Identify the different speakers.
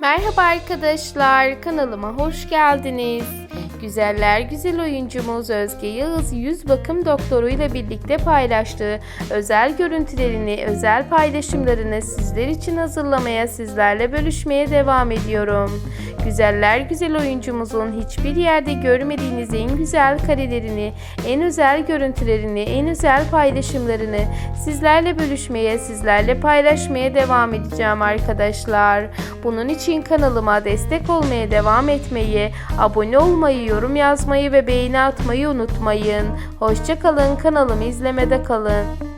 Speaker 1: Merhaba arkadaşlar, kanalıma hoş geldiniz. Güzeller güzel oyuncumuz Özge Yağız yüz bakım doktoruyla birlikte paylaştığı özel görüntülerini, özel paylaşımlarını sizler için hazırlamaya, sizlerle bölüşmeye devam ediyorum. Güzeller güzel oyuncumuzun hiçbir yerde görmediğiniz en güzel karelerini, en özel görüntülerini, en özel paylaşımlarını sizlerle bölüşmeye, sizlerle paylaşmaya devam edeceğim arkadaşlar. Bunun için kanalıma destek olmaya devam etmeyi, abone olmayı, yorum yazmayı ve beğeni atmayı unutmayın. Hoşçakalın, kanalımı izlemede kalın.